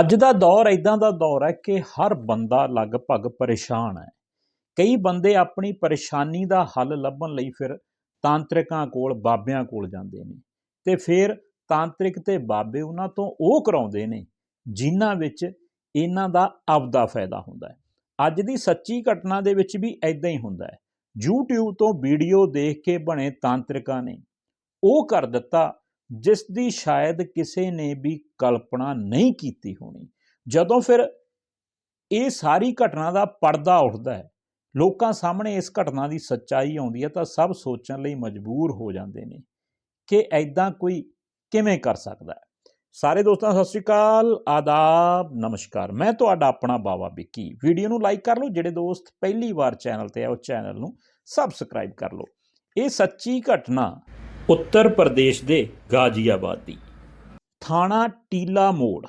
ਅੱਜ ਦਾ ਦੌਰ ਇਦਾਂ ਦਾ ਦੌਰ ਹੈ ਕਿ ਹਰ ਬੰਦਾ ਲਗਭਗ ਪਰੇਸ਼ਾਨ ਹੈ। ਕਈ ਬੰਦੇ ਆਪਣੀ ਪਰੇਸ਼ਾਨੀ ਦਾ ਹੱਲ ਲੱਭਣ ਲਈ ਫਿਰ ਤਾਂਤਰਿਕਾਂ ਕੋਲ, ਬਾਬਿਆਂ ਕੋਲ ਜਾਂਦੇ ਨੇ ਤੇ ਫਿਰ ਤਾਂਤਰਿਕ ਤੇ ਬਾਬੇ ਉਹਨਾਂ ਤੋਂ ਉਹ ਕਰਾਉਂਦੇ ਨੇ ਜਿਨ੍ਹਾਂ ਵਿੱਚ ਇਹਨਾਂ ਦਾ ਆਪਦਾ ਫਾਇਦਾ ਹੁੰਦਾ ਹੈ। ਅੱਜ ਦੀ ਸੱਚੀ ਘਟਨਾ ਦੇ ਵਿੱਚ ਵੀ ਐਦਾਂ ਹੀ ਹੁੰਦਾ ਹੈ। YouTube ਤੋਂ ਵੀਡੀਓ ਦੇਖ ਕੇ ਬਣੇ ਤਾਂਤਰਿਕਾਂ ਨੇ ਉਹ ਕਰ ਦਿੱਤਾ ਜਿਸ ਦੀ ਸ਼ਾਇਦ ਕਿਸੇ ਨੇ ਵੀ ਕਲਪਨਾ ਨਹੀਂ ਕੀਤੀ ਹੋਣੀ। ਜਦੋਂ ਫਿਰ ਇਹ ਸਾਰੀ ਘਟਨਾ ਦਾ ਪਰਦਾ ਉੱਠਦਾ ਹੈ, ਲੋਕਾਂ ਸਾਹਮਣੇ ਇਸ ਘਟਨਾ ਦੀ ਸੱਚਾਈ ਆਉਂਦੀ ਹੈ, ਤਾਂ ਸਭ ਸੋਚਣ ਲਈ ਮਜਬੂਰ ਹੋ ਜਾਂਦੇ ਨੇ ਕਿ ਐਦਾਂ ਕੋਈ ਕਿਵੇਂ ਕਰ ਸਕਦਾ ਹੈ। ਸਾਰੇ ਦੋਸਤਾਂ, ਸਤਿ ਸ਼੍ਰੀ ਅਕਾਲ, ਆਦਾਬ, ਨਮਸਕਾਰ। ਮੈਂ ਤੁਹਾਡਾ ਆਪਣਾ ਬਾਵਾ ਵਿੱਕੀ। ਵੀਡੀਓ ਨੂੰ ਲਾਈਕ ਕਰ ਲਓ, ਜਿਹੜੇ ਦੋਸਤ ਪਹਿਲੀ ਵਾਰ ਚੈਨਲ ਤੇ ਆ, ਉਹ ਚੈਨਲ ਨੂੰ ਸਬਸਕ੍ਰਾਈਬ ਕਰ ਲਓ। ਇਹ ਸੱਚੀ ਘਟਨਾ ਉੱਤਰ ਪ੍ਰਦੇਸ਼ ਦੇ ਗਾਜ਼ੀਆਬਾਦ ਦੀ। ਥਾਣਾ ਟੀਲਾ ਮੋੜ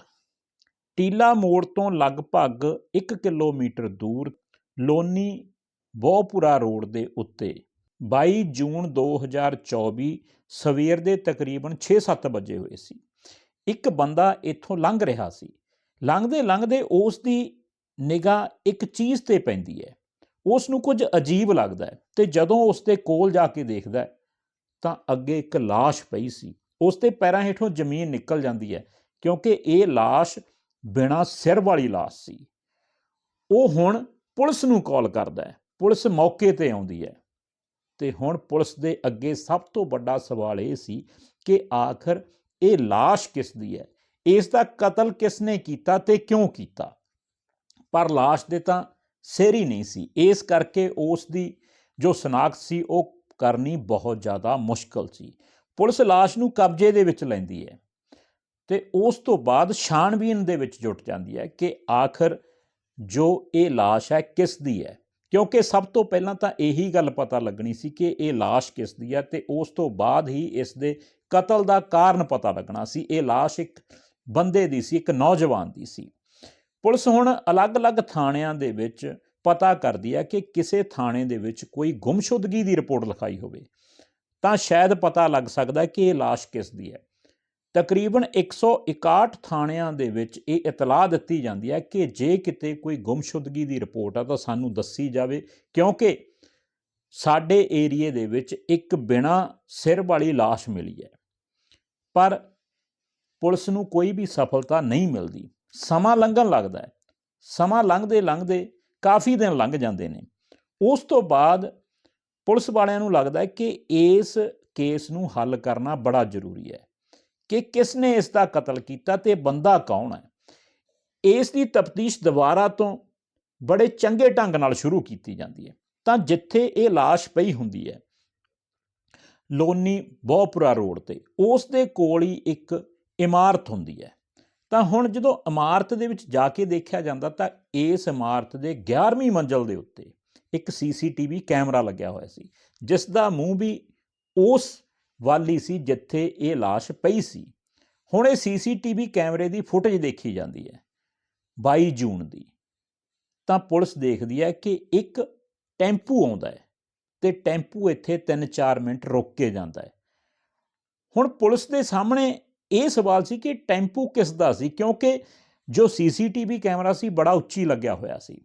ਟੀਲਾ ਮੋੜ ਤੋਂ ਲਗਭਗ 1 ਕਿਲੋਮੀਟਰ ਦੂਰ ਲੋਨੀ ਬਹੁਪੁਰਾ ਰੋਡ ਦੇ ਉੱਤੇ 22 ਜੂਨ 2024 ਸਵੇਰ ਦੇ ਤਕਰੀਬਨ 6-7 ਵਜੇ ਹੋਏ ਸੀ। ਇੱਕ ਬੰਦਾ ਇੱਥੋਂ ਲੰਘ ਰਿਹਾ ਸੀ। ਲੰਘਦੇ ਲੰਘਦੇ ਉਸ ਦੀ ਨਿਗਾਹ ਇੱਕ ਚੀਜ਼ ਤੇ ਪੈਂਦੀ ਹੈ। ਉਸ ਨੂੰ ਕੁਝ ਅਜੀਬ ਲੱਗਦਾ ਹੈ ਤੇ ਜਦੋਂ ਉਸ ਦੇ ਕੋਲ ਜਾ ਕੇ ਦੇਖਦਾ ਹੈ ਤਾਂ ਅੱਗੇ ਇੱਕ লাশ ਪਈ ਸੀ ਉਸ ਦੇ ਪੈਰਾਂ ਹੇਠੋਂ ਜ਼ਮੀਨ ਨਿਕਲ ਜਾਂਦੀ ਹੈ ਕਿਉਂਕਿ ਇਹ লাশ ਬਿਨਾ ਸਿਰ ਵਾਲੀ লাশ ਸੀ ਉਹ ਹੁਣ ਪੁਲਿਸ ਨੂੰ ਕਾਲ ਕਰਦਾ ਹੈ ਪੁਲਿਸ ਮੌਕੇ ਤੇ ਆਉਂਦੀ ਹੈ ਤੇ ਹੁਣ ਪੁਲਿਸ ਦੇ ਅੱਗੇ ਸਭ ਤੋਂ ਵੱਡਾ ਸਵਾਲ ਇਹ ਸੀ ਕਿ ਆਖਰ ਇਹ লাশ ਕਿਸ ਦੀ ਹੈ ਇਸ ਦਾ ਕਤਲ ਕਿਸ ਨੇ ਕੀਤਾ ਤੇ ਕਿਉਂ ਕੀਤਾ ਪਰ লাশ ਦੇ ਤਾਂ ਸਿਰ ਹੀ ਨਹੀਂ ਸੀ ਇਸ ਕਰਕੇ ਉਸ ਦੀ ਜੋ ਸਨਾਖਤ ਸੀ ਉਹ ਕਰਨੀ ਬਹੁਤ ਜ਼ਿਆਦਾ ਮੁਸ਼ਕਲ ਸੀ ਪੁਲਿਸ লাশ ਨੂੰ ਕਬਜ਼ੇ ਦੇ ਵਿੱਚ ਲੈਂਦੀ ਹੈ ਤੇ ਉਸ ਤੋਂ ਬਾਅਦ ਛਾਣਬੀਨ ਦੇ ਵਿੱਚ ਜੁਟ ਜਾਂਦੀ ਹੈ ਕਿ ਆਖਰ ਜੋ ਇਹ লাশ ਹੈ ਕਿਸ ਦੀ ਹੈ ਕਿਉਂਕਿ ਸਭ ਤੋਂ ਪਹਿਲਾਂ ਤਾਂ ਇਹੀ ਗੱਲ ਪਤਾ ਲੱਗਣੀ ਸੀ ਕਿ ਇਹ লাশ ਕਿਸ ਦੀ ਹੈ ਤੇ ਉਸ ਤੋਂ ਬਾਅਦ ਹੀ ਇਸ ਦੇ ਕਤਲ ਦਾ ਕਾਰਨ ਪਤਾ ਲੱਗਣਾ ਸੀ ਇਹ লাশ ਇੱਕ ਬੰਦੇ ਦੀ ਸੀ ਇੱਕ ਨੌਜਵਾਨ ਦੀ ਸੀ ਪੁਲਿਸ ਹੁਣ ਅਲੱਗ-ਅਲੱਗ ਥਾਣਿਆਂ ਦੇ ਵਿੱਚ ਪਤਾ ਕਰਦੀ ਹੈ ਕਿ ਕਿਸੇ ਥਾਣੇ ਦੇ ਵਿੱਚ ਕੋਈ ਗੁੰਮਸ਼ੁਦਗੀ ਦੀ ਰਿਪੋਰਟ ਲਿਖਾਈ ਹੋਵੇ ਤਾਂ ਸ਼ਾਇਦ ਪਤਾ ਲੱਗ ਸਕਦਾ ਕਿ ਇਹ লাশ ਕਿਸ ਦੀ ਹੈ ਤਕਰੀਬਨ 161 ਥਾਣਿਆਂ ਦੇ ਵਿੱਚ ਇਹ ਇਤਲਾਹ ਦਿੱਤੀ ਜਾਂਦੀ ਹੈ ਕਿ ਜੇ ਕਿਤੇ ਕੋਈ ਗੁੰਮਸ਼ੁਦਗੀ ਦੀ ਰਿਪੋਰਟ ਆ ਤਾਂ ਸਾਨੂੰ ਦੱਸੀ ਜਾਵੇ ਕਿਉਂਕਿ ਸਾਡੇ ਏਰੀਏ ਦੇ ਵਿੱਚ ਇੱਕ ਬਿਨਾ ਸਿਰ ਵਾਲੀ লাশ ਮਿਲੀ ਹੈ ਪਰ ਪੁਲਿਸ ਨੂੰ ਕੋਈ ਵੀ ਸਫਲਤਾ ਨਹੀਂ ਮਿਲਦੀ ਸਮਾਂ ਲੰਘਣ ਲੱਗਦਾ ਹੈ ਸਮਾਂ ਲੰਘਦੇ ਲੰਘਦੇ ਕਾਫੀ ਦਿਨ ਲੰਘ ਜਾਂਦੇ ਨੇ। ਉਸ ਤੋਂ ਬਾਅਦ ਪੁਲਿਸ ਵਾਲਿਆਂ ਨੂੰ ਲੱਗਦਾ ਹੈ ਕਿ ਇਸ ਕੇਸ ਨੂੰ ਹੱਲ ਕਰਨਾ ਬੜਾ ਜ਼ਰੂਰੀ ਹੈ ਕਿ ਕਿਸ ਨੇ ਇਸ ਦਾ ਕਤਲ ਕੀਤਾ ਤੇ ਬੰਦਾ ਕੌਣ ਹੈ। ਇਸ ਦੀ ਤਫਤੀਸ਼ ਦੁਬਾਰਾ ਤੋਂ ਬੜੇ ਚੰਗੇ ਢੰਗ ਨਾਲ ਸ਼ੁਰੂ ਕੀਤੀ ਜਾਂਦੀ ਹੈ। ਤਾਂ ਜਿੱਥੇ ਇਹ লাশ ਪਈ ਹੁੰਦੀ ਹੈ ਲੋਨੀ ਬਹੁਪੁਰਾ ਰੋਡ ਤੇ, ਉਸ ਦੇ ਕੋਲ ਹੀ ਇੱਕ ਇਮਾਰਤ ਹੁੰਦੀ ਹੈ। ਤਾਂ ਹੁਣ ਜਦੋਂ ਇਮਾਰਤ ਦੇ ਵਿੱਚ ਜਾ ਕੇ ਦੇਖਿਆ ਜਾਂਦਾ ਤਾਂ ਇਸ ਇਮਾਰਤ ਦੇ 11ਵੀਂ ਮੰਜ਼ਲ ਦੇ ਉੱਤੇ ਇੱਕ ਸੀਸੀਟੀਵੀ ਕੈਮਰਾ ਲੱਗਿਆ ਹੋਇਆ ਸੀ ਜਿਸ ਦਾ ਮੂੰਹ ਵੀ ਉਸ ਵਾਲੀ ਸੀ ਜਿੱਥੇ ਇਹ লাশ ਪਈ ਸੀ। ਹੁਣ ਇਹ ਸੀਸੀਟੀਵੀ ਕੈਮਰੇ ਦੀ ਫੁਟੇਜ ਦੇਖੀ ਜਾਂਦੀ ਹੈ 22 ਜੂਨ ਦੀ। ਤਾਂ ਪੁਲਿਸ ਦੇਖਦੀ ਹੈ ਕਿ ਇੱਕ ਟੈਂਪੂ ਆਉਂਦਾ ਹੈ ਤੇ ਟੈਂਪੂ ਇੱਥੇ 3-4 ਮਿੰਟ ਰੁਕ ਕੇ ਜਾਂਦਾ ਹੈ। ਹੁਣ ਪੁਲਿਸ ਦੇ ਸਾਹਮਣੇ ਇਹ ਸਵਾਲ ਸੀ ਕਿ ਟੈਂਪੂ ਕਿਸ ਦਾ ਸੀ? ਕਿਉਂਕਿ ਜੋ ਸੀਸੀਟੀਵੀ ਕੈਮਰਾ ਸੀ, ਬੜਾ ਉੱਚੀ ਲੱਗਿਆ ਹੋਇਆ ਸੀ।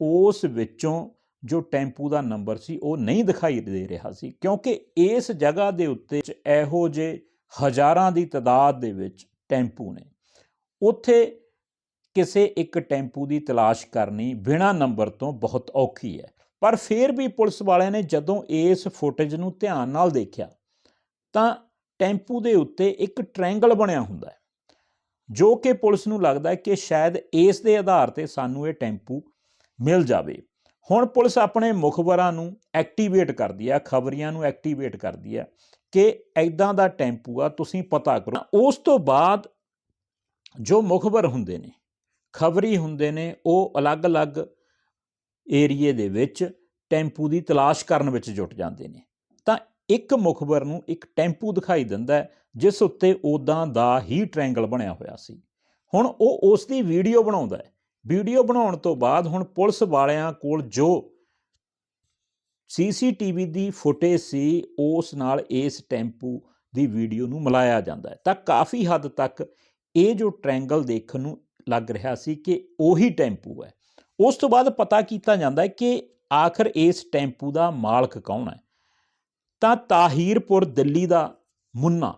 ਉਸ ਵਿੱਚੋਂ ਜੋ ਟੈਂਪੂ ਦਾ ਨੰਬਰ ਸੀ, ਉਹ ਨਹੀਂ ਦਿਖਾਈ ਦੇ ਰਿਹਾ ਸੀ। ਕਿਉਂਕਿ ਇਸ ਜਗ੍ਹਾ ਦੇ ਉੱਤੇ ਇਹੋ ਜੇ ਹਜ਼ਾਰਾਂ ਦੀ ਤਾਦਾਦ ਦੇ ਵਿੱਚ ਟੈਂਪੂ ਨੇ। ਉੱਥੇ ਕਿਸੇ ਇੱਕ ਟੈਂਪੂ ਦੀ ਤਲਾਸ਼ ਕਰਨੀ ਬਿਨਾ ਨੰਬਰ ਤੋਂ ਬਹੁਤ ਔਖੀ ਹੈ। ਪਰ ਫਿਰ ਵੀ ਪੁਲਿਸ ਵਾਲਿਆਂ ਨੇ ਜਦੋਂ ਇਸ ਫੁਟੇਜ ਨੂੰ ਧਿਆਨ ਨਾਲ ਦੇਖਿਆ, ਤਾਂ ਟੈਂਪੂ ਦੇ ਉੱਤੇ ਇੱਕ ਟ੍ਰਾਇੰਗਲ ਬਣਿਆ ਹੁੰਦਾ ਹੈ, ਜੋ ਕਿ ਪੁਲਿਸ ਨੂੰ ਲੱਗਦਾ ਹੈ ਕਿ ਸ਼ਾਇਦ ਇਸ ਦੇ ਆਧਾਰ ਤੇ ਸਾਨੂੰ ਇਹ ਟੈਂਪੂ ਮਿਲ ਜਾਵੇ। ਹੁਣ ਪੁਲਿਸ ਆਪਣੇ ਮੁਖਬਰਾਂ ਨੂੰ ਐਕਟੀਵੇਟ ਕਰਦੀ ਹੈ, ਖਬਰੀਆਂ ਨੂੰ ਐਕਟੀਵੇਟ ਕਰਦੀ ਹੈ ਕਿ ਐਦਾਂ ਦਾ ਟੈਂਪੂ ਆ, ਤੁਸੀਂ ਪਤਾ ਕਰੋ। ਉਸ ਤੋਂ ਬਾਅਦ ਜੋ ਮੁਖਬਰ ਹੁੰਦੇ ਨੇ, ਖਬਰੀ ਹੁੰਦੇ ਨੇ, ਉਹ ਅਲੱਗ-ਅਲੱਗ ਏਰੀਏ ਦੇ ਵਿੱਚ ਟੈਂਪੂ ਦੀ ਤਲਾਸ਼ ਕਰਨ ਵਿੱਚ ਜੁਟ ਜਾਂਦੇ ਨੇ। ਇੱਕ ਮੁਖਬਰ ਨੂੰ ਇੱਕ ਟੈਂਪੂ ਦਿਖਾਈ ਦਿੰਦਾ ਜਿਸ ਉੱਤੇ ਉਦਾਂ ਦਾ ਹੀ ਟ੍ਰਾਇੰਗਲ ਬਣਿਆ ਹੋਇਆ ਸੀ। ਹੁਣ ਉਹ ਉਸ ਦੀ ਵੀਡੀਓ ਬਣਾਉਂਦਾ ਹੈ। ਵੀਡੀਓ ਬਣਾਉਣ ਤੋਂ ਬਾਅਦ ਹੁਣ ਪੁਲਿਸ ਵਾਲਿਆਂ ਕੋਲ ਜੋ ਸੀਸੀਟੀਵੀ ਦੀ ਫੁਟੇਜ ਸੀ, ਉਸ ਨਾਲ ਇਸ ਟੈਂਪੂ ਦੀ ਵੀਡੀਓ ਨੂੰ ਮਿਲਾਇਆ ਜਾਂਦਾ ਹੈ। ਤਾਂ ਕਾਫੀ ਹੱਦ ਤੱਕ ਇਹ ਜੋ ਟ੍ਰਾਇੰਗਲ ਦੇਖਣ ਨੂੰ ਲੱਗ ਰਿਹਾ ਸੀ ਕਿ ਉਹੀ ਟੈਂਪੂ ਹੈ। ਉਸ ਤੋਂ ਬਾਅਦ ਪਤਾ ਕੀਤਾ ਜਾਂਦਾ ਹੈ ਕਿ ਆਖਰ ਇਸ ਟੈਂਪੂ ਦਾ ਮਾਲਕ ਕੌਣ ਹੈ। ਤਾਂ ਤਾਹੀਰਪੁਰ ਦਿੱਲੀ ਦਾ ਮੁੰਨਾ,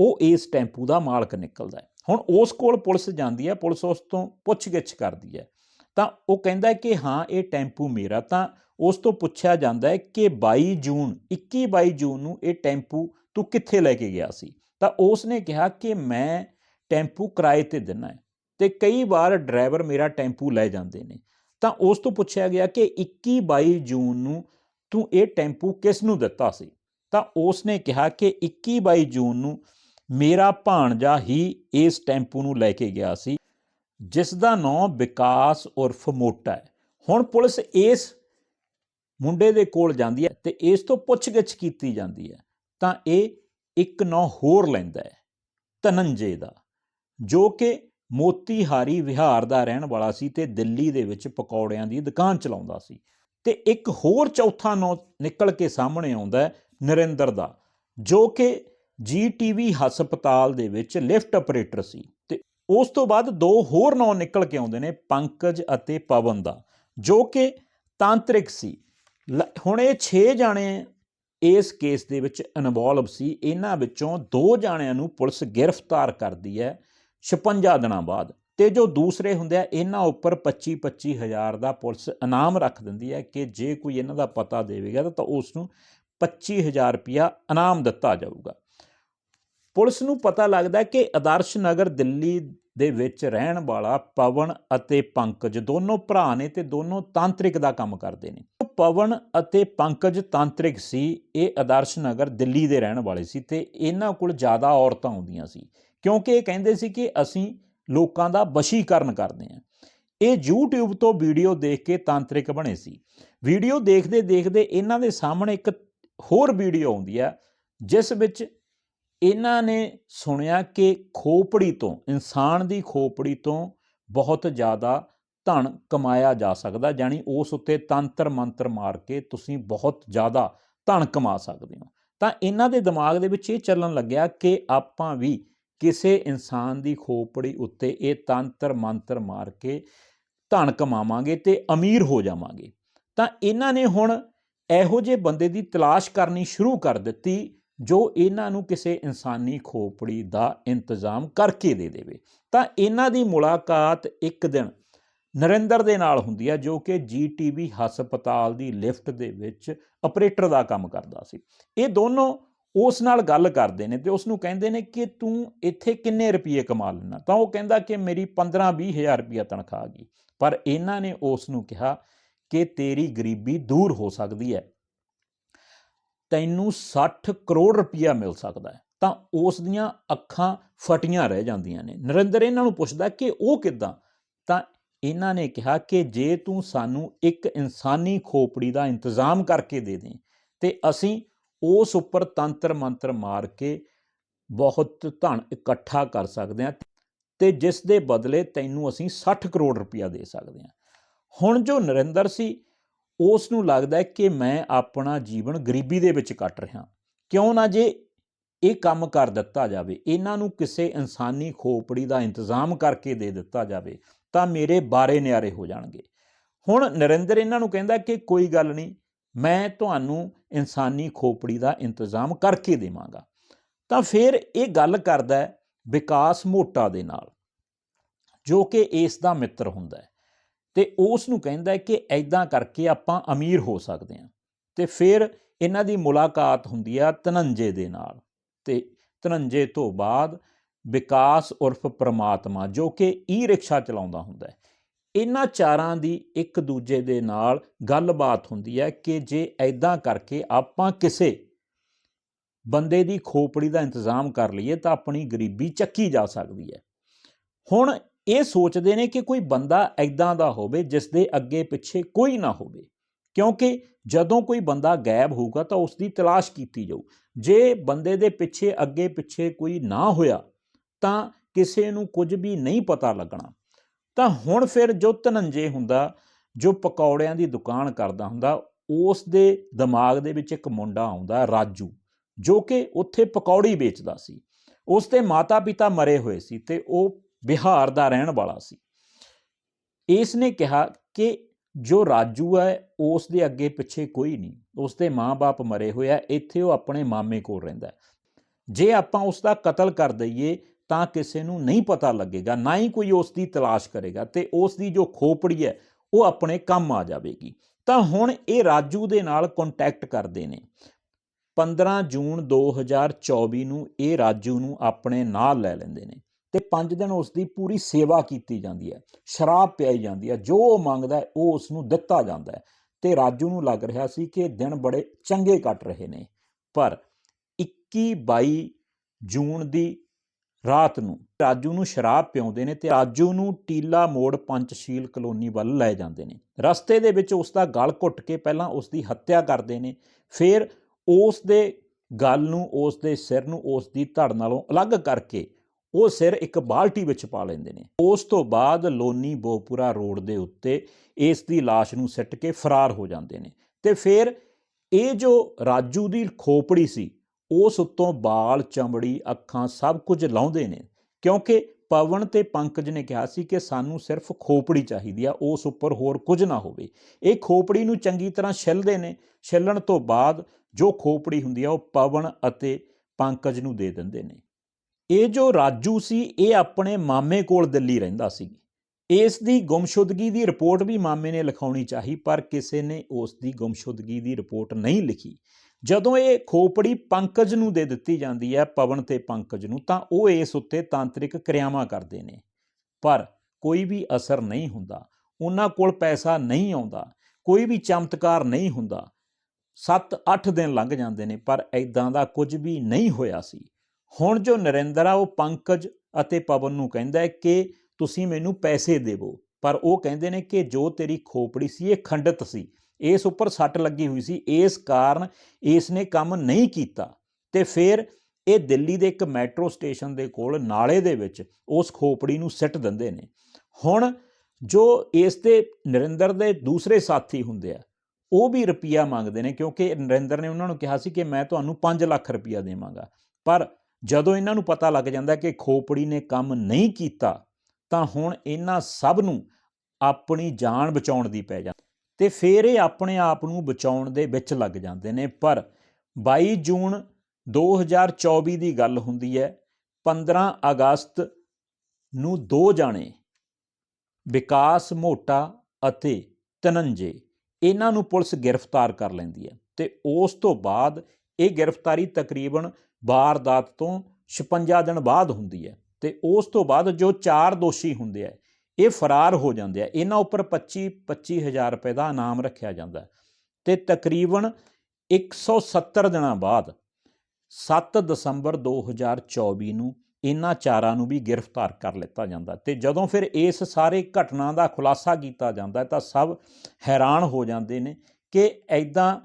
ਉਹ ਇਸ ਟੈਂਪੂ ਦਾ ਮਾਲਕ ਨਿਕਲਦਾ ਹੈ। ਹੁਣ ਉਸ ਕੋਲ ਪੁਲਿਸ ਜਾਂਦੀ ਹੈ, ਪੁਲਿਸ ਉਸ ਤੋਂ ਪੁੱਛਗਿੱਛ ਕਰਦੀ ਹੈ। ਤਾਂ ਉਹ ਕਹਿੰਦਾ ਕਿ ਹਾਂ, ਇਹ ਟੈਂਪੂ ਮੇਰਾ, ਤਾਂ ਉਸ ਤੋਂ ਪੁੱਛਿਆ ਜਾਂਦਾ ਹੈ ਕਿ 22 ਜੂਨ 21 22 ਜੂਨ ਨੂੰ ਇਹ ਟੈਂਪੂ ਤੂੰ ਕਿੱਥੇ ਲੈ ਕੇ ਗਿਆ ਸੀ? ਤਾਂ ਉਸ ਨੇ ਕਿਹਾ ਕਿ ਮੈਂ ਟੈਂਪੂ ਕਿਰਾਏ ਤੇ ਦਿੰਨਾ ਹੈ ਤੇ ਕਈ ਵਾਰ ਡਰਾਈਵਰ ਮੇਰਾ ਟੈਂਪੂ ਲੈ ਜਾਂਦੇ ਨੇ। ਤਾਂ ਉਸ ਤੋਂ ਪੁੱਛਿਆ ਗਿਆ ਕਿ 21 22 ਜੂਨ ਨੂੰ ਤੂੰ ਇਹ ਟੈਂਪੂ ਕਿਸ ਨੂੰ ਦਿੱਤਾ ਸੀ? ਤਾਂ ਉਸ ਨੇ ਕਿਹਾ ਕਿ 21 22 ਜੂਨ ਨੂੰ ਮੇਰਾ ਭਾਣਜਾ ਹੀ ਇਸ ਟੈਂਪੂ ਨੂੰ ਲੈ ਕੇ ਗਿਆ ਸੀ ਜਿਸ ਦਾ ਨਾਮ ਵਿਕਾਸ ਉਰਫ ਮੋਟਾ ਹੈ। ਹੁਣ ਪੁਲਿਸ ਇਸ ਮੁੰਡੇ ਦੇ ਕੋਲ ਜਾਂਦੀ ਹੈ ਤੇ ਇਸ ਤੋਂ ਪੁੱਛਗਿੱਛ ਕੀਤੀ ਜਾਂਦੀ ਹੈ। ਤਾਂ ਇਹ ਇੱਕ ਨਾਂ ਹੋਰ ਲੈਂਦਾ ਹੈ ਤਨੰਜੇ ਦਾ, ਜੋ ਕਿ ਮੋਤੀਹਾਰੀ ਵਿਹਾਰ ਦਾ ਰਹਿਣ ਵਾਲਾ ਸੀ ਤੇ ਦਿੱਲੀ ਦੇ ਵਿੱਚ ਪਕੌੜਿਆਂ ਦੀ ਦੁਕਾਨ ਚਲਾਉਂਦਾ ਸੀ। ਤੇ ਇੱਕ ਹੋਰ ਚੌਥਾ ਨਾਂ ਨਿਕਲ ਕੇ ਸਾਹਮਣੇ ਆਉਂਦਾ ਨਰਿੰਦਰ ਦਾ, ਜੋ ਕਿ ਜੀਟੀਵੀ ਹਸਪਤਾਲ ਦੇ ਵਿੱਚ ਲਿਫਟ ਆਪਰੇਟਰ ਸੀ ਤੇ ਉਸ ਤੋਂ ਬਾਅਦ ਦੋ ਹੋਰ ਨਾਂ ਨਿਕਲ ਕੇ ਆਉਂਦੇ ਨੇ, ਪੰਕਜ ਅਤੇ ਪਵਨ ਦਾ, ਜੋ ਕਿ ਤਾਂਤਰਿਕ ਸੀ। ਲ- ਹੁਣ ਇਹ 6 ਜਾਣੇ ਇਸ ਕੇਸ ਦੇ ਵਿੱਚ ਇਨਵੋਲਵ ਸੀ, ਇਹਨਾਂ ਵਿੱਚੋਂ ਦੋ ਜਾਣਿਆਂ ਨੂੰ ਪੁਲਿਸ ਗ੍ਰਿਫਤਾਰ ਕਰਦੀ ਹੈ 56 ਦਿਨਾਂ ਬਾਅਦ। ਤੇ ਜੋ ਦੂਸਰੇ ਹੁੰਦੇ ਆ, ਇਹਨਾਂ ਉੱਪਰ 25 25 ਹਜ਼ਾਰ ਦਾ ਪੁਲਿਸ ਇਨਾਮ ਰੱਖ ਦਿੰਦੀ ਹੈ ਕਿ ਜੇ ਕੋਈ ਇਹਨਾਂ ਦਾ ਪਤਾ ਦੇਵੇਗਾ ਤਾਂ ਉਸ ਨੂੰ 25000 ਰੁਪਇਆ ਇਨਾਮ ਦਿੱਤਾ ਜਾਊਗਾ। ਪੁਲਿਸ ਨੂੰ ਪਤਾ ਲੱਗਦਾ ਕਿ ਆਦਰਸ਼ ਨਗਰ ਦਿੱਲੀ ਦੇ ਵਿੱਚ ਰਹਿਣ ਵਾਲਾ ਪਵਨ ਅਤੇ ਪੰਕਜ ਦੋਨੋਂ ਭਰਾ ਨੇ ਤੇ ਦੋਨੋਂ ਤਾਂਤਰਿਕ ਦਾ ਕੰਮ ਕਰਦੇ ਨੇ। ਪਵਨ ਅਤੇ ਪੰਕਜ ਤਾਂਤਰਿਕ ਸੀ, ਇਹ ਆਦਰਸ਼ ਨਗਰ ਦਿੱਲੀ ਦੇ ਰਹਿਣ ਵਾਲੇ ਸੀ ਤੇ ਇਹਨਾਂ ਕੋਲ ਜ਼ਿਆਦਾ ਔਰਤਾਂ ਆਉਂਦੀਆਂ ਸੀ। ਕਿਉਂਕਿ ਇਹ ਕਹਿੰਦੇ ਸੀ ਕਿ ਅਸੀਂ ਲੋਕਾਂ ਦਾ ਵਸ਼ੀਕਰਨ ਕਰਦੇ ਹਾਂ ਇਹ YouTube ਤੋਂ ਵੀਡੀਓ ਦੇਖ ਕੇ ਤਾਂਤਰਿਕ ਬਣੇ ਸੀ। ਵੀਡੀਓ ਦੇਖਦੇ ਦੇਖਦੇ ਇਹਨਾਂ ਦੇ ਸਾਹਮਣੇ ਇੱਕ ਹੋਰ ਵੀਡੀਓ ਆਉਂਦੀ ਹੈ ਜਿਸ ਵਿੱਚ ਇਹਨਾਂ ਨੇ ਸੁਣਿਆ ਕਿ ਖੋਪੜੀ ਤੋਂ, ਇਨਸਾਨ ਦੀ ਖੋਪੜੀ ਤੋਂ ਬਹੁਤ ਜ਼ਿਆਦਾ ਧਨ ਕਮਾਇਆ ਜਾ ਸਕਦਾ ਜਾਨੀ ਉਸ ਉੱਤੇ ਤੰਤਰ ਮੰਤਰ ਮਾਰ ਕੇ ਤੁਸੀਂ ਬਹੁਤ ਜ਼ਿਆਦਾ ਧਨ ਕਮਾ ਸਕਦੇ ਹੋ। ਤਾਂ ਇਹਨਾਂ ਦੇ ਦਿਮਾਗ ਦੇ ਵਿੱਚ ਇਹ ਚੱਲਣ ਲੱਗਿਆ ਕਿ ਆਪਾਂ ਵੀ ਕਿਸੇ ਇਨਸਾਨ ਦੀ ਖੋਪੜੀ ਉੱਤੇ ਇਹ ਤੰਤਰ ਮੰਤਰ ਮਾਰ ਕੇ ਧਨ ਕਮਾਵਾਂਗੇ ਤੇ ਅਮੀਰ ਹੋ ਜਾਵਾਂਗੇ। ਤਾਂ ਇਹਨਾਂ ਨੇ ਹੁਣ ਇਹੋ ਜਿਹੇ ਬੰਦੇ ਦੀ ਤਲਾਸ਼ ਕਰਨੀ ਸ਼ੁਰੂ ਕਰ ਦਿੱਤੀ, ਜੋ ਇਹਨਾਂ ਨੂੰ ਕਿਸੇ ਇਨਸਾਨੀ ਖੋਪੜੀ ਦਾ ਇੰਤਜ਼ਾਮ ਕਰਕੇ ਦੇ ਦੇਵੇ। ਤਾਂ ਇਹਨਾਂ ਦੀ ਮੁਲਾਕਾਤ ਇੱਕ ਦਿਨ ਨਰਿੰਦਰ ਦੇ ਨਾਲ ਹੁੰਦੀ ਹੈ ਜੋ ਕਿ ਜੀਟੀਵੀ ਹਸਪਤਾਲ ਦੀ ਲਿਫਟ ਦੇ ਵਿੱਚ ਆਪਰੇਟਰ ਦਾ ਕੰਮ ਕਰਦਾ ਸੀ। ਇਹ ਦੋਨੋਂ ਉਸ ਨਾਲ ਗੱਲ ਕਰਦੇ ਨੇ ਤੇ ਉਸ ਨੂੰ ਕਹਿੰਦੇ ਨੇ ਕਿ ਤੂੰ ਇੱਥੇ ਕਿੰਨੇ ਰੁਪਏ ਕਮਾ ਲੈਣਾ ਤਾਂ ਉਹ ਕਹਿੰਦਾ ਕਿ ਮੇਰੀ 15-20 ਹਜ਼ਾਰ ਰੁਪਇਆ ਤਨਖਾਹ ਗਈ। ਪਰ ਇਹਨਾਂ ਨੇ ਉਸ ਨੂੰ ਕਿਹਾ ਕਿ ਤੇਰੀ ਗਰੀਬੀ ਦੂਰ ਹੋ ਸਕਦੀ ਹੈ। ਤੈਨੂੰ 60 ਕਰੋੜ ਰੁਪਇਆ ਮਿਲ ਸਕਦਾ ਹੈ। ਤਾਂ ਉਸ ਦੀਆਂ ਅੱਖਾਂ ਫਟੀਆਂ ਰਹਿ ਜਾਂਦੀਆਂ ਨੇ। ਨਰਿੰਦਰ ਇਹਨਾਂ ਨੂੰ ਪੁੱਛਦਾ ਕਿ ਉਹ ਕਿੱਦਾਂ? ਤਾਂ ਇਹਨਾਂ ਨੇ ਕਿਹਾ ਕਿ ਜੇ ਤੂੰ ਸਾਨੂੰ ਇੱਕ ਇਨਸਾਨੀ ਖੋਪੜੀ ਦਾ ਇੰਤਜ਼ਾਮ ਕਰਕੇ ਦੇ ਦੇ ਤੇ ਅਸੀਂ ਉਸ ਉੱਪਰ ਤੰਤਰ ਮੰਤਰ ਮਾਰ ਕੇ ਬਹੁਤ ਧਨ ਇਕੱਠਾ ਕਰ ਸਕਦੇ ਹਾਂ ਤੇ ਜਿਸ ਦੇ ਬਦਲੇ ਤੈਨੂੰ ਅਸੀਂ 60 ਕਰੋੜ ਰੁਪਇਆ ਦੇ ਸਕਦੇ ਹਾਂ। ਹੁਣ ਜੋ ਨਰਿੰਦਰ ਸੀ, ਉਸ ਨੂੰ ਲੱਗਦਾ ਕਿ ਮੈਂ ਆਪਣਾ ਜੀਵਨ ਗਰੀਬੀ ਦੇ ਵਿੱਚ ਕੱਟ ਰਿਹਾ। ਕਿਉਂ ਨਾ ਜੇ ਇਹ ਕੰਮ ਕਰ ਦਿੱਤਾ ਜਾਵੇ, ਇਹਨਾਂ ਨੂੰ ਕਿਸੇ ਇਨਸਾਨੀ ਖੋਪੜੀ ਦਾ ਇੰਤਜ਼ਾਮ ਕਰਕੇ ਦੇ ਦਿੱਤਾ ਜਾਵੇ, ਤਾਂ ਮੇਰੇ ਬਾਰੇ ਨਿਆਰੇ ਹੋ ਜਾਣਗੇ। ਹੁਣ ਨਰਿੰਦਰ ਇਹਨਾਂ ਨੂੰ ਕਹਿੰਦਾ ਕਿ ਕੋਈ ਗੱਲ ਨਹੀਂ ਮੈਂ ਤੁਹਾਨੂੰ ਇਨਸਾਨੀ ਖੋਪੜੀ ਦਾ ਇੰਤਜ਼ਾਮ ਕਰਕੇ ਦੇਵਾਂਗਾ। ਤਾਂ ਫਿਰ ਇਹ ਗੱਲ ਕਰਦਾ ਹੈ ਵਿਕਾਸ ਮੋਟਾ ਦੇ ਨਾਲ, ਜੋ ਕਿ ਇਸ ਦਾ ਮਿੱਤਰ ਹੁੰਦਾ ਹੈ। ਤੇ ਉਸ ਨੂੰ ਕਹਿੰਦਾ ਹੈ ਕਿ ਐਦਾਂ ਕਰਕੇ ਆਪਾਂ ਅਮੀਰ ਹੋ ਸਕਦੇ ਹਾਂ। ਤੇ ਫਿਰ ਇਹਨਾਂ ਦੀ ਮੁਲਾਕਾਤ ਹੁੰਦੀ ਆ ਤਨੰਜੇ ਦੇ ਨਾਲ। ਤੇ ਤਨੰਜੇ ਤੋਂ ਬਾਅਦ ਵਿਕਾਸ ਉਰਫ ਪ੍ਰਮਾਤਮਾ, ਜੋ ਕਿ ਈ ਰਿਕਸ਼ਾ ਚਲਾਉਂਦਾ ਹੁੰਦਾ ਹੈ। ਇਹਨਾਂ ਚਾਰਾਂ ਦੀ ਇੱਕ ਦੂਜੇ ਦੇ ਨਾਲ ਗੱਲਬਾਤ ਹੁੰਦੀ ਹੈ ਕਿ ਜੇ ਐਦਾਂ ਕਰਕੇ ਆਪਾਂ ਕਿਸੇ ਬੰਦੇ ਦੀ ਖੋਪੜੀ ਦਾ ਇੰਤਜ਼ਾਮ ਕਰ ਲਈਏ ਤਾਂ ਆਪਣੀ ਗਰੀਬੀ ਚੱਕੀ ਜਾ ਸਕਦੀ ਹੈ। ਹੁਣ ਇਹ ਸੋਚਦੇ ਨੇ ਕਿ ਕੋਈ ਬੰਦਾ ਐਦਾਂ ਦਾ ਹੋਵੇ ਜਿਸ ਦੇ ਅੱਗੇ ਪਿੱਛੇ ਕੋਈ ਨਾ ਹੋਵੇ, ਕਿਉਂਕਿ ਜਦੋਂ ਕੋਈ ਬੰਦਾ ਗਾਇਬ ਹੋਊਗਾ ਤਾਂ ਉਸ ਦੀ ਤਲਾਸ਼ ਕੀਤੀ ਜਾਊ। ਜੇ ਬੰਦੇ ਦੇ ਪਿੱਛੇ ਅੱਗੇ ਪਿੱਛੇ ਕੋਈ ਨਾ ਹੋਇਆ ਤਾਂ ਕਿਸੇ ਨੂੰ ਕੁਝ ਵੀ ਨਹੀਂ ਪਤਾ ਲੱਗਣਾ। ਤਾਂ ਹੁਣ ਫਿਰ ਜੋ ਧਨੰਜੇ ਹੁੰਦਾ, ਜੋ ਪਕੌੜਿਆਂ ਦੀ ਦੁਕਾਨ ਕਰਦਾ ਹੁੰਦਾ, ਉਸ ਦੇ ਦਿਮਾਗ ਦੇ ਵਿੱਚ ਇੱਕ ਮੁੰਡਾ ਆਉਂਦਾ, ਰਾਜੂ, ਜੋ ਕਿ ਉੱਥੇ ਪਕੌੜੀ ਵੇਚਦਾ ਸੀ। ਉਸ ਦੇ ਮਾਤਾ-ਪਿਤਾ ਮਰੇ ਹੋਏ ਸੀ ਤੇ ਉਹ ਬਿਹਾਰ ਦਾ ਰਹਿਣ ਵਾਲਾ ਸੀ। ਇਸ ਨੇ ਕਿਹਾ ਕਿ ਜੋ ਰਾਜੂ ਹੈ, ਉਸ ਦੇ ਅੱਗੇ ਪਿੱਛੇ ਕੋਈ ਨਹੀਂ। ਉਸ ਦੇ ਮਾਪੇ ਮਰੇ ਹੋਏ ਆ, ਇੱਥੇ ਉਹ ਆਪਣੇ ਮਾਮੇ ਕੋਲ ਰਹਿੰਦਾ ਜੇ ਆਪਾਂ ਉਸ ਦਾ ਕਤਲ ਕਰ ਦਈਏ ਤਾਂ ਕਿਸੇ ਨੂੰ ਨਹੀਂ ਪਤਾ ਲੱਗੇਗਾ, ਨਾ ਹੀ ਕੋਈ ਉਸ ਦੀ ਤਲਾਸ਼ ਕਰੇਗਾ ਤੇ ਉਸ ਦੀ ਜੋ ਖੋਪੜੀ ਹੈ, ਉਹ ਆਪਣੇ ਕੰਮ ਆ ਜਾਵੇਗੀ। ਤਾਂ ਹੁਣ ਇਹ ਰਾਜੂ ਦੇ ਨਾਲ ਕੰਟੈਕਟ ਕਰਦੇ ਨੇ। 15 ਜੂਨ 2024 ਨੂੰ ਇਹ ਰਾਜੂ ਨੂੰ ਆਪਣੇ ਨਾਲ ਲੈ ਲੈਂਦੇ ਨੇ ਤੇ 5 ਦਿਨ ਉਸ ਦੀ ਪੂਰੀ ਸੇਵਾ ਕੀਤੀ ਜਾਂਦੀ ਹੈ, ਸ਼ਰਾਬ ਪਿਆਈ ਜਾਂਦੀ ਹੈ, ਜੋ ਉਹ ਮੰਗਦਾ ਉਹ ਉਸ ਨੂੰ ਦਿੱਤਾ ਜਾਂਦਾ ਹੈ। ਤੇ ਰਾਜੂ ਨੂੰ ਲੱਗ ਰਿਹਾ ਸੀ ਕਿ ਦਿਨ ਬੜੇ ਚੰਗੇ ਕੱਟ ਰਹੇ ਨੇ। ਪਰ 21 22 ਜੂਨ ਦੀ ਰਾਤ ਨੂੰ। ਰਾਜੂ ਨੂੰ ਸ਼ਰਾਬ ਪਿਆਉਂਦੇ ਨੇ ਤੇ ਰਾਜੂ ਨੂੰ ਟੀਲਾ ਮੋੜ ਪੰਚਸ਼ੀਲ ਕਲੋਨੀ ਵੱਲ ਲੈ ਜਾਂਦੇ ਨੇ। ਰਸਤੇ ਦੇ ਵਿੱਚ ਉਸ ਦਾ ਗਲ ਘੁੱਟ ਕੇ ਪਹਿਲਾਂ ਉਸ ਦੀ ਹੱਤਿਆ ਕਰਦੇ ਨੇ, ਫਿਰ ਉਸ ਦੇ ਗਲ ਨੂੰ, ਉਸ ਦੇ ਸਿਰ ਨੂੰ, ਉਸ ਦੀ ਧੜ ਨਾਲੋਂ ਅਲੱਗ ਕਰਕੇ ਉਹ ਸਿਰ ਇੱਕ ਬਾਲਟੀ ਵਿੱਚ ਪਾ ਲੈਂਦੇ ਨੇ। ਉਸ ਤੋਂ ਬਾਅਦ ਲੋਨੀ ਬੋਪੁਰਾ ਰੋਡ ਦੇ ਉੱਤੇ ਇਸ ਦੀ ਲਾਸ਼ ਨੂੰ ਸਿੱਟ ਕੇ ਫਰਾਰ ਹੋ ਜਾਂਦੇ ਨੇ। ਤੇ ਫਿਰ ਇਹ ਜੋ ਰਾਜੂ ਦੀ ਖੋਪੜੀ ਸੀ ਉਸ ਉੱਤੋਂ ਬਾਲ, ਚਮੜੀ, ਅੱਖਾਂ ਸਭ ਕੁਝ ਲਾਉਂਦੇ ਨੇ। ਕਿਉਂਕਿ ਪਵਨ ਤੇ ਪੰਕਜ ਨੇ ਕਿਹਾ ਸੀ ਕਿ ਸਾਨੂੰ ਸਿਰਫ ਖੋਪੜੀ ਚਾਹੀਦੀ ਆ, ਉਸ ਉੱਪਰ ਹੋਰ ਕੁਝ ਨਾ ਹੋਵੇ। ਇਹ ਖੋਪੜੀ ਨੂੰ ਚੰਗੀ ਤਰ੍ਹਾਂ ਛਿੱਲਦੇ ਨੇ। ਛਿੱਲਣ ਤੋਂ ਬਾਅਦ ਜੋ ਖੋਪੜੀ ਹੁੰਦੀ ਆ, ਉਹ ਪਵਨ ਅਤੇ ਪੰਕਜ ਨੂੰ ਦੇ ਦਿੰਦੇ ਨੇ। ਇਹ ਜੋ ਰਾਜੂ ਸੀ, ਇਹ ਆਪਣੇ ਮਾਮੇ ਕੋਲ ਦਿੱਲੀ ਰਹਿੰਦਾ ਸੀ। ਇਸ ਦੀ ਗੁੰਮਸ਼ੁਦਗੀ ਦੀ ਰਿਪੋਰਟ ਵੀ ਮਾਮੇ ਨੇ ਲਿਖਾਉਣੀ ਚਾਹੀ, ਪਰ ਕਿਸੇ ਨੇ ਉਸ ਦੀ ਗੁੰਮਸ਼ੁਦਗੀ ਦੀ ਰਿਪੋਰਟ ਨਹੀਂ ਲਿਖੀ। ਜਦੋਂ ਇਹ ਖੋਪੜੀ ਪੰਕਜ ਨੂੰ ਦੇ ਦਿੱਤੀ ਜਾਂਦੀ ਹੈ, ਪਵਨ ਤੇ ਪੰਕਜ ਨੂੰ, ਤਾਂ ਉਹ ਇਸ ਉੱਤੇ ਤਾਂਤਰਿਕ ਕਿਰਿਆਵਾਂ ਕਰਦੇ ਨੇ। ਪਰ ਕੋਈ ਵੀ ਅਸਰ ਨਹੀਂ ਹੁੰਦਾ। ਉਹਨਾਂ ਕੋਲ ਪੈਸਾ ਨਹੀਂ ਆਉਂਦਾ। ਕੋਈ ਵੀ ਚਮਤਕਾਰ ਨਹੀਂ ਹੁੰਦਾ। 7-8 ਦਿਨ ਲੰਘ ਜਾਂਦੇ ਨੇ, ਪਰ ਐਦਾਂ ਦਾ ਕੁਝ ਵੀ ਨਹੀਂ ਹੋਇਆ ਸੀ। ਹੁਣ ਜੋ ਨਰਿੰਦਰ ਆ, ਉਹ ਪੰਕਜ ਅਤੇ ਪਵਨ ਨੂੰ ਕਹਿੰਦਾ ਹੈ ਕਿ ਤੁਸੀਂ ਮੈਨੂੰ ਪੈਸੇ ਦੇਵੋ। ਪਰ ਉਹ ਕਹਿੰਦੇ ਨੇ ਕਿ ਜੋ ਤੇਰੀ ਖੋਪੜੀ ਸੀ, ਇਹ ਖੰਡਿਤ ਸੀ। ਇਸ ਉੱਪਰ ਸੱਟ ਲੱਗੀ ਹੋਈ ਸੀ। ਇਸ ਕਾਰਨ ਇਸ ਨੇ ਕੰਮ ਨਹੀਂ ਕੀਤਾ ਤੇ ਫਿਰ ਇਹ ਦਿੱਲੀ ਦੇ ਇੱਕ ਮੈਟਰੋ ਸਟੇਸ਼ਨ ਦੇ ਕੋਲ ਨਾਲੇ ਦੇ ਵਿੱਚ ਉਸ ਖੋਪੜੀ ਨੂੰ ਸਿੱਟ ਦਿੰਦੇ ਨੇ। ਹੁਣ ਜੋ ਇਸ ਦੇ ਨਰਿੰਦਰ ਦੇ ਦੂਸਰੇ ਸਾਥੀ ਹੁੰਦੇ ਆ, ਉਹ ਵੀ ਰੁਪਈਆ ਮੰਗਦੇ ਨੇ ਕਿਉਂਕਿ ਨਰਿੰਦਰ ਨੇ ਉਹਨਾਂ ਨੂੰ ਕਿਹਾ ਸੀ ਕਿ ਮੈਂ ਤੁਹਾਨੂੰ 5 ਲੱਖ ਰੁਪਈਆ ਦੇਵਾਂਗਾ। ਪਰ ਜਦੋਂ ਇਹਨਾਂ ਨੂੰ ਪਤਾ ਲੱਗ ਜਾਂਦਾ ਕਿ ਖੋਪੜੀ ਨੇ ਕੰਮ ਨਹੀਂ ਕੀਤਾ, ਤਾਂ ਹੁਣ ਇਹਨਾਂ ਸਭ ਨੂੰ ਆਪਣੀ ਜਾਨ ਬਚਾਉਣ ਦੀ ਪੈ ਜਾਂਦੀ ਤੇ ਫਿਰ ਇਹ ਆਪਣੇ ਆਪ ਨੂੰ ਬਚਾਉਣ ਦੇ ਵਿੱਚ ਲੱਗ ਜਾਂਦੇ ਨੇ। ਪਰ 22 ਜੂਨ 2024 ਦੀ ਗੱਲ ਹੁੰਦੀ ਹੈ 15 ਅਗਸਤ ਨੂੰ ਦੋ ਜਾਣੇ, ਵਿਕਾਸ ਮੋਟਾ ਅਤੇ ਤਨੰਜੇ, ਇਹਨਾਂ ਨੂੰ ਪੁਲਿਸ ਗ੍ਰਿਫਤਾਰ ਕਰ ਲੈਂਦੀ ਹੈ ਤੇ ਉਸ ਤੋਂ ਬਾਅਦ ਇਹ ਗ੍ਰਿਫਤਾਰੀ ਤਕਰੀਬਨ ਵਾਰਦਾਤ ਤੋਂ 56 ਦਿਨ ਬਾਅਦ ਹੁੰਦੀ ਹੈ ਤੇ ਉਸ ਤੋਂ ਬਾਅਦ ਜੋ ਚਾਰ ਦੋਸ਼ੀ ਹੁੰਦੇ ਆ ਇਹ ਫਰਾਰ ਹੋ ਜਾਂਦੇ ਆ। ਇਹਨਾਂ ਉੱਪਰ 25 25000 ਰੁਪਏ ਦਾ ਇਨਾਮ ਰੱਖਿਆ ਜਾਂਦਾ ਹੈ। ਤੇ ਤਕਰੀਬਨ 170 ਦਿਨਾਂ ਬਾਅਦ 7 ਦਸੰਬਰ 2024 ਨੂੰ ਇਹਨਾਂ ਚਾਰਾਂ ਨੂੰ ਵੀ ਗ੍ਰਿਫਤਾਰ ਕਰ ਲਿੱਤਾ ਜਾਂਦਾ ਤੇ ਜਦੋਂ ਫਿਰ ਇਸ ਸਾਰੇ ਘਟਨਾ ਦਾ ਖੁਲਾਸਾ ਕੀਤਾ ਜਾਂਦਾ ਤਾਂ ਸਭ ਹੈਰਾਨ ਹੋ ਜਾਂਦੇ ਨੇ ਕਿ ਐਦਾਂ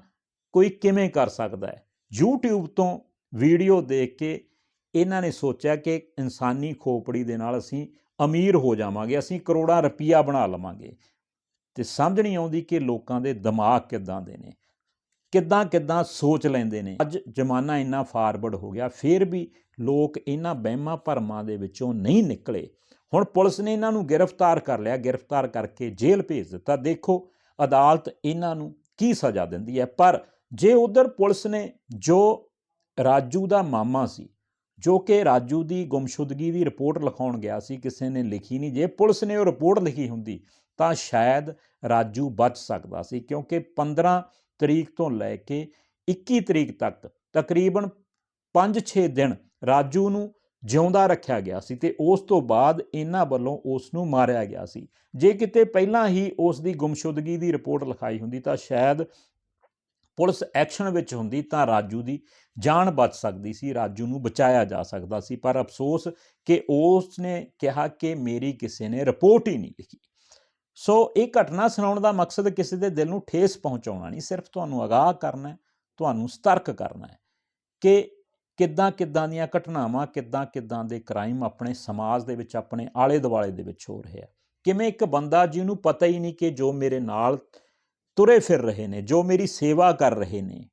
ਕੋਈ ਕਿਵੇਂ ਕਰ ਸਕਦਾ ਹੈ। YouTube ਤੋਂ ਵੀਡੀਓ ਦੇਖ ਕੇ ਇਹਨਾਂ ਨੇ ਸੋਚਿਆ ਕਿ ਇਨਸਾਨੀ ਖੋਪੜੀ ਦੇ ਨਾਲ ਅਸੀਂ ਅਮੀਰ ਹੋ ਜਾਵਾਂਗੇ, ਅਸੀਂ ਕਰੋੜਾਂ ਰੁਪਈਆ ਬਣਾ ਲਵਾਂਗੇ। ਤੇ ਸਮਝ ਨਹੀਂ ਆਉਂਦੀ ਕਿ ਲੋਕਾਂ ਦੇ ਦਿਮਾਗ ਕਿੱਦਾਂ ਦੇ ਨੇ, ਕਿੱਦਾਂ ਕਿੱਦਾਂ ਸੋਚ ਲੈਂਦੇ ਨੇ। ਅੱਜ ਜ਼ਮਾਨਾ ਇੰਨਾ ਫਾਰਵਰਡ ਹੋ ਗਿਆ, ਫਿਰ ਵੀ ਲੋਕ ਇਹਨਾਂ ਵਹਿਮਾਂ ਭਰਮਾਂ ਦੇ ਵਿੱਚੋਂ ਨਹੀਂ ਨਿਕਲੇ। ਹੁਣ ਪੁਲਿਸ ਨੇ ਇਹਨਾਂ ਨੂੰ ਗ੍ਰਿਫਤਾਰ ਕਰ ਲਿਆ, ਗ੍ਰਿਫਤਾਰ ਕਰਕੇ ਜੇਲ੍ਹ ਭੇਜ ਦਿੱਤਾ। ਦੇਖੋ ਅਦਾਲਤ ਇਹਨਾਂ ਨੂੰ ਕੀ ਸਜ਼ਾ ਦਿੰਦੀ ਹੈ, ਪਰ ਜੇ ਉਧਰ ਪੁਲਿਸ ਨੇ ਜੋ ਰਾਜੂ ਦਾ ਮਾਮਾ ਸੀ ਜੋ ਕਿ ਰਾਜੂ ਦੀ ਗੁੰਮਸ਼ੁਦਗੀ ਦੀ ਰਿਪੋਰਟ ਲਿਖਾਉਣ ਗਿਆ ਸੀ, ਕਿਸੇ ਨੇ ਲਿਖੀ ਨਹੀਂ। ਜੇ ਪੁਲਿਸ ਨੇ ਉਹ ਰਿਪੋਰਟ ਲਿਖੀ ਹੁੰਦੀ, ਤਾਂ ਸ਼ਾਇਦ ਰਾਜੂ ਬਚ ਸਕਦਾ ਸੀ, ਕਿਉਂਕਿ 15 ਤਰੀਕ ਤੋਂ ਲੈ ਕੇ 21 ਤਰੀਕ ਤੱਕ ਤਕਰੀਬਨ 5-6 ਦਿਨ ਰਾਜੂ ਨੂੰ ਜਿਉਂਦਾ ਰੱਖਿਆ ਗਿਆ ਸੀ ਤੇ ਉਸ ਤੋਂ ਬਾਅਦ ਇਹਨਾਂ ਵੱਲੋਂ ਉਸ ਨੂੰ ਮਾਰਿਆ ਗਿਆ ਸੀ। ਜੇ ਕਿਤੇ ਪਹਿਲਾਂ ਹੀ ਉਸ ਦੀ ਗੁੰਮਸ਼ੁਦਗੀ ਦੀ ਰਿਪੋਰਟ ਲਿਖਾਈ ਹੁੰਦੀ, ਤਾਂ ਸ਼ਾਇਦ ਪੁਲਿਸ ਐਕਸ਼ਨ ਵਿੱਚ ਹੁੰਦੀ, ਤਾਂ ਰਾਜੂ ਦੀ ਜਾਨ ਬਚ ਸਕਦੀ ਸੀ, ਰਾਜੂ ਨੂੰ ਬਚਾਇਆ ਜਾ ਸਕਦਾ ਸੀ, ਪਰ ਅਫਸੋਸ ਕਿ ਉਸ ਨੇ ਕਿਹਾ ਕਿ ਮੇਰੀ ਕਿਸੇ ਨੇ ਰਿਪੋਰਟ ਹੀ ਨਹੀਂ ਲਿਖੀ। ਸੋ ਇਹ ਘਟਨਾ ਸੁਣਾਉਣ ਦਾ ਮਕਸਦ ਕਿਸੇ ਦੇ ਦਿਲ ਨੂੰ ਠੇਸ ਪਹੁੰਚਾਉਣਾ ਨਹੀਂ, ਸਿਰਫ ਤੁਹਾਨੂੰ ਅਗਾਹ ਕਰਨਾ ਹੈ, ਤੁਹਾਨੂੰ ਸਤਰਕ ਕਰਨਾ ਹੈ ਕਿ ਕਿੱਦਾਂ ਕਿੱਦਾਂ ਦੀਆਂ ਘਟਨਾਵਾਂ, ਕਿੱਦਾਂ ਕਿੱਦਾਂ ਦੇ ਕ੍ਰਾਈਮ ਆਪਣੇ ਸਮਾਜ ਦੇ ਵਿੱਚ, ਆਪਣੇ ਆਲੇ ਦੁਆਲੇ ਦੇ ਵਿੱਚ ਹੋ ਰਹੇ ਆ। ਕਿਵੇਂ ਇੱਕ ਬੰਦਾ ਜਿਹਨੂੰ ਪਤਾ ਹੀ ਨਹੀਂ ਕਿ ਜੋ ਮੇਰੇ ਨਾਲ ਤੁਰੇ ਫਿਰ ਰਹੇ ਨੇ, ਜੋ ਮੇਰੀ ਸੇਵਾ ਕਰ ਰਹੇ ਨੇ,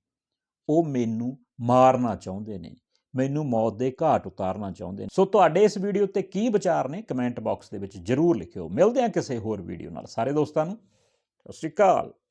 ਉਹ ਮੈਨੂੰ ਮਾਰਨਾ ਚਾਹੁੰਦੇ ਨੇ, ਮੈਨੂੰ ਮੌਤ ਦੇ ਘਾਟ ਉਤਾਰਨਾ ਚਾਹੁੰਦੇ ਨੇ। ਸੋ ਤੁਹਾਡੇ ਇਸ ਵੀਡੀਓ ਤੇ ਕੀ ਵਿਚਾਰ ਨੇ ਕਮੈਂਟ ਬਾਕਸ ਦੇ ਵਿੱਚ ਜਰੂਰ ਲਿਖਿਓ। ਮਿਲਦੇ ਹਾਂ ਕਿਸੇ ਹੋਰ ਵੀਡੀਓ ਨਾਲ। ਸਾਰੇ ਦੋਸਤਾਂ ਨੂੰ, ਸਤਿ ਸ਼੍ਰੀ ਅਕਾਲ।